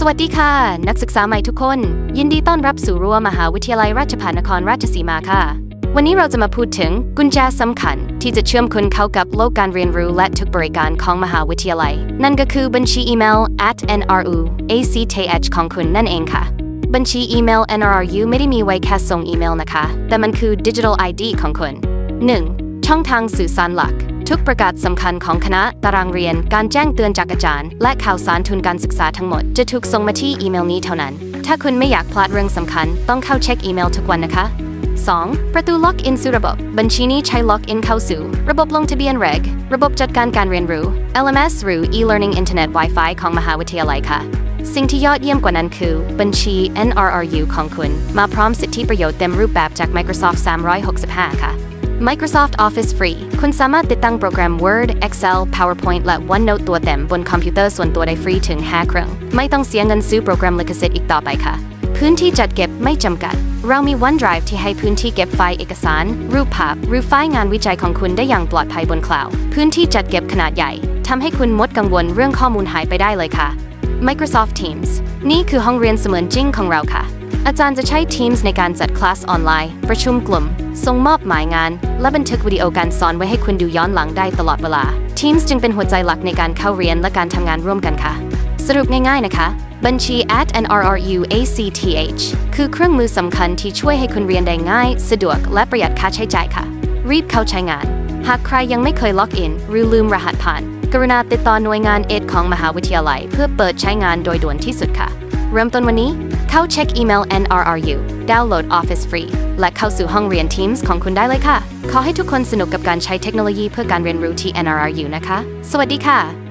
สวัสดีค่ะ นักศึกษาใหม่ทุกคน ยินดีต้อนรับสู่รั้วมหาวิทยาลัยราชภัฏนครราชสีมาค่ะ วันนี้เราจะมาพูดถึงกุญแจสำคัญ ที่จะเชื่อมคุณเข้ากับโลกการเรียนรู้และทุกบริการของมหาวิทยาลัย นั่นก็คือบัญชีอีเมล at nru acth ของคุณนั่นเองค่ะ บัญชีอีเมล nru ไม่ได้มีไว้แค่ส่งอีเมลนะคะ แต่มันคือ digital ID ของคุณ 1. ช่องทางสื่อสารหลัก ทุกประกาศสำคัญของคณะ ตารางเรียน การแจ้งเตือนจากอาจารย์ และข่าวสารทุนการศึกษาทั้งหมด จะถูกส่งมาที่อีเมลนี้เท่านั้น ถ้าคุณไม่อยากพลาดเรื่องสำคัญ ต้องเข้าเช็คอีเมลทุกวันนะคะ 2. ประตูล็อกอินสู่ระบบ บัญชีนี้ใช้ล็อกอินเข้าสู่ ระบบลงทะเบียน reg ระบบจัดการการเรียนรู้ LMS หรือ e-learning internet Wi-Fi ของมหาวิทยาลัยค่ะ สิ่งที่ยอดเยี่ยมกว่านั้นคือ บัญชี NRRU ของคุณ มาพร้อมสิทธิประโยชน์เต็มรูปแบบจาก Microsoft 365 ค่ะ Microsoft Office Free คุณสามารถติดตั้งโปรแกรม Word, Excel, PowerPoint และ OneNote ตัวเต็มบนคอมพิวเตอร์ส่วนตัวได้ฟรีถึง 5 เครื่อง ไม่ต้องเสียเงินซื้อโปรแกรมลิขสิทธิ์อีกต่อไปค่ะ พื้นที่จัดเก็บไม่จำกัด เรามี OneDrive ที่ให้พื้นที่เก็บไฟล์เอกสาร รูปภาพ หรือไฟล์งานวิจัยของคุณได้อย่างปลอดภัยบนคลาวด์พื้นที่จัดเก็บขนาดใหญ่ทำให้คุณมดกังวลเรื่องข้อมูลหายไปได้เลยค่ะ Microsoft Teams นี่คือห้องเรียนเสมือนจริงของเราค่ะ อาจารย์จะใช้ Teams ในการจัดคลาสออนไลน์ ประชุมกลุ่ม ส่งมอบหมายงาน และบันทึกวิดีโอการสอนไว้ให้คุณดูย้อนหลังได้ตลอดเวลา Teams จึงเป็นหัวใจหลักในการเข้าเรียนและการทำงานร่วมกันค่ะ สรุปง่ายๆนะคะ บัญชี at nrru acth คือเครื่องมือสำคัญที่ช่วยให้คุณเรียนได้ง่าย สะดวก และประหยัดค่าใช้จ่ายค่ะ รีบเข้าใช้งาน หากใครยังไม่เคยล็อกอินหรือลืมรหัสผ่าน กรุณาติดต่อหน่วยงานเอ็ดของมหาวิทยาลัย เพื่อเปิดใช้งานโดยด่วนที่สุดค่ะ เริ่มต้นวันนี้ เข้าเช็คอีเมล NRRU ดาวน์โหลด Office Free และเข้าสู่ห้องเรียน Teams ของคุณได้เลยค่ะ ขอให้ทุกคนสนุกกับการใช้เทคโนโลยีเพื่อการเรียนรู้ที่ NRRU นะคะ สวัสดีค่ะ